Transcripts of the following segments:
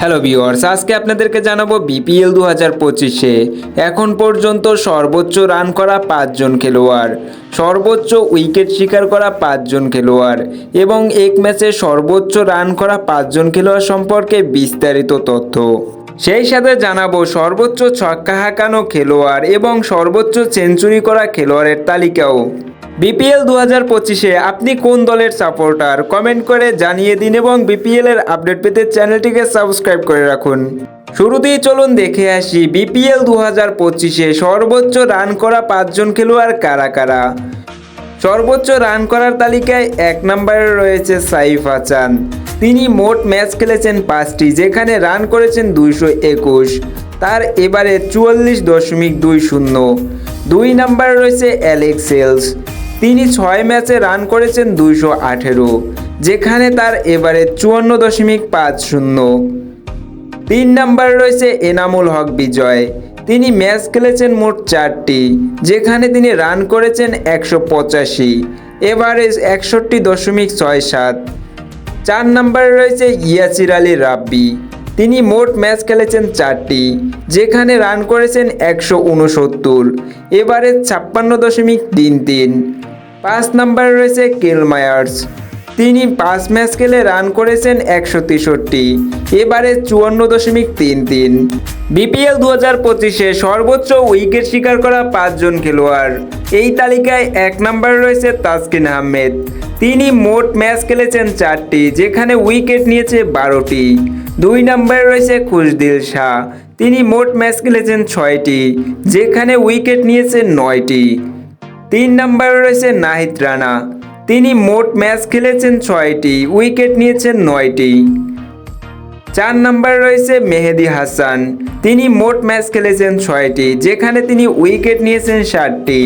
Hello viewers আজকে আপনাদেরকে জানাব বিপিএল দু হাজার পঁচিশে। এখন পর্যন্ত সর্বোচ্চ রান করা পাঁচজন খেলোয়াড়, সর্বোচ্চ উইকেট শিকার করা পাঁচজন খেলোয়াড় এবং এক ম্যাচে সর্বোচ্চ রান করা পাঁচজন খেলোয়াড় সম্পর্কে বিস্তারিত তথ্য। সেই সাথে জানাব সর্বোচ্চ ছক্কা হাঁকানো খেলোয়াড় এবং সর্বোচ্চ সেঞ্চুরি করা খেলোয়াড়ের তালিকাও। বিপিএল দু হাজার পঁচিশে আপনি কোন দলের সাপোর্টার? কমেন্ট করে জানিয়ে দিন এবং বিপিএল এর আপডেট পেতে চ্যানেলটিকে সাবস্ক্রাইব করে রাখুন। শুরুতেই চলুন দেখে আসি বিপিএল দু হাজার পঁচিশে সর্বোচ্চ রান করা পাঁচজন খেলোয়াড় কারা কারা? সর্বোচ্চ রান করার তালিকায় এক নম্বরে রয়েছে সাইফ হাসান। তিনি মোট ম্যাচ খেলেছেন পাঁচটি, যেখানে রান করেছেন দুইশো একুশ। তার এবারে চুয়াল্লিশ দশমিক দুই শূন্য। দুই নম্বরে রয়েছে অ্যালেক্স সেলস। তিনি ছয় ম্যাচে রান করেছেন দুইশো আঠেরো, যেখানে তার এবারে চুয়ান্ন দশমিক পাঁচ শূন্য। তিন নম্বরে রয়েছে এনামুল হক বিজয়। তিনি ম্যাচ খেলেছেন মোট চারটি, যেখানে তিনি রান করেছেন একশো পঁচাশি, এভারেজ একষট্টি দশমিক ছয় সাত। চার নম্বরে রয়েছে ইয়াসির আলী রাব্বি। তিনি মোট ম্যাচ খেলেছেন চারটি, যেখানে রান করেছেন একশো উনসত্তর, এবারে ছাপ্পান্ন দশমিক তিন তিন। পাঁচ নম্বরে রয়েছে কেলমায়ার্স তিনি পাঁচ ম্যাচ খেলে রান করেছেন একশো তেষট্টি, এবারে চুয়ান্ন দশমিক তিন তিন। বিপিএল দু হাজার পঁচিশে সর্বোচ্চ উইকেট শিকার করা পাঁচজন খেলোয়াড়। এই তালিকায় এক নম্বরে রয়েছে তাসকিন আহমেদ। তিনি মোট ম্যাচ খেলেছেন চারটি, যেখানে উইকেট নিয়েছে বারোটি। দুই নম্বরে রয়েছে খুশদিল শাহ। তিনি মোট ম্যাচ খেলেছেন ছয়টি, যেখানে উইকেট নিয়েছে নয়টি। তিন নম্বরে রয়েছে নাহিদ রানা। তিনি মোট ম্যাচ খেলেছেন ছয়টি, উইকেট নিয়েছেন নয়টি। চার নম্বরে রয়েছে মেহেদি হাসান। তিনি মোট ম্যাচ খেলেছেন ছয়টি, যেখানে তিনি উইকেট নিয়েছেন ষাটটি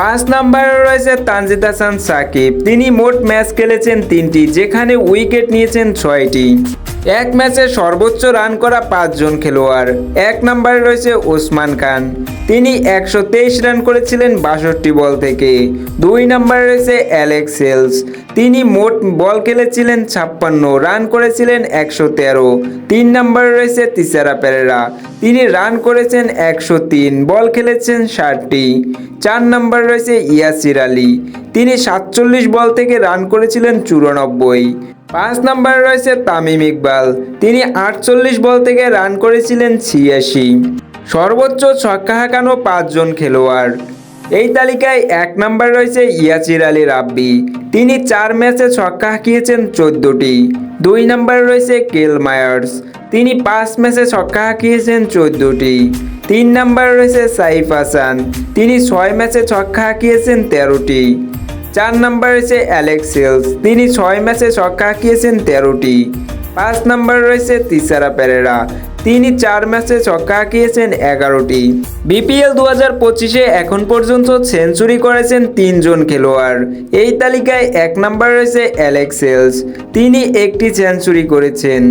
পাঁচ নাম্বারে রয়েছে তানজিদ হাসান, সাকিব। তিনি মোট ম্যাচ খেলেছেন তিনটি, যেখানে উইকেট নিয়েছেন ছয়টি। এক ম্যাচে সর্বোচ্চ রান করা পাঁচজন খেলোয়াড়। এক নম্বরে রয়েছে ওসমান খান। তিনি একশো তেইশ রান করেছিলেন বাষট্টি বল থেকে। দুই নম্বরে রয়েছে অ্যালেক্স সেলস। তিনি মোট বল খেলেছিলেন ছাপ্পান্ন, রান করেছিলেন একশো তেরো। তিন নম্বরে রয়েছে তিসারা পেরেরা। তিনি রান করেছেন একশো তিন, বল খেলেছেন ষাটটি। চার নম্বরে রয়েছে ইয়াসির আলী। তিনি সাতচল্লিশ বল থেকে রান করেছিলেন চুরানব্বই। পাঁচ নম্বরে রয়েছে তামিম ইকবাল। তিনি আটচল্লিশ বল থেকে রান করেছিলেন ছিয়াশি। সর্বোচ্চ ছক্কা হাঁকানো পাঁচজন খেলোয়াড়। এই তালিকায় এক নম্বরে রয়েছে ইয়াসির আলী রাব্বি। তিনি চার ম্যাচে ছক্কা হাঁকিয়েছেন চোদ্দটি। দুই নম্বরে রয়েছে কেল মায়ার্স। তিনি পাঁচ ম্যাচে ছক্কা হাঁকিয়েছেন চোদ্দটি। তিন নম্বরে রয়েছে সাইফ হাসান। তিনি ছয় ম্যাচে ছক্কা হাঁকিয়েছেন তেরোটি। চার নম্বর রয়েছে অ্যালেক্স সেলস তিনি ছয় ম্যাচে ছক্কা হাঁকিয়েছেন তেরোটি। পাঁচ নম্বর রয়েছে তিসারা পেরেরা। তিনি চার ম্যাচে ছক্কা হাঁকিয়েছেন এগারোটি। বিপিএল দু হাজার পঁচিশে এখন পর্যন্ত সেঞ্চুরি করেছেন তিনজন খেলোয়াড়। এই তালিকায় এক নম্বর রয়েছে অ্যালেক্সেলস তিনি একটি সেঞ্চুরি করেছেন।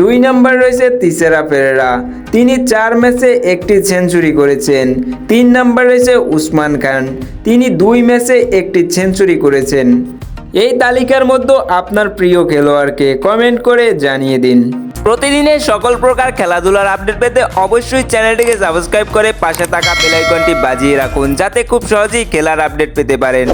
দুই নম্বর রয়েছে তিসেরা পেরেরা। তিনি চার ম্যাচে একটি সেঞ্চুরি করেছেন। তিন নম্বর রয়েছে উসমান খান। তিনি দুই ম্যাচে একটি সেঞ্চুরি করেছেন। এই তালিকার মধ্যে আপনার প্রিয় খেলোয়াড়কে কমেন্ট করে জানিয়ে দিন। প্রতিদিনের সকল প্রকার খেলাধুলার আপডেট পেতে অবশ্যই চ্যানেলটিকে সাবস্ক্রাইব করে পাশে থাকা বেলাইকনটি বাজিয়ে রাখুন, যাতে খুব সহজেই খেলার আপডেট পেতে পারেন।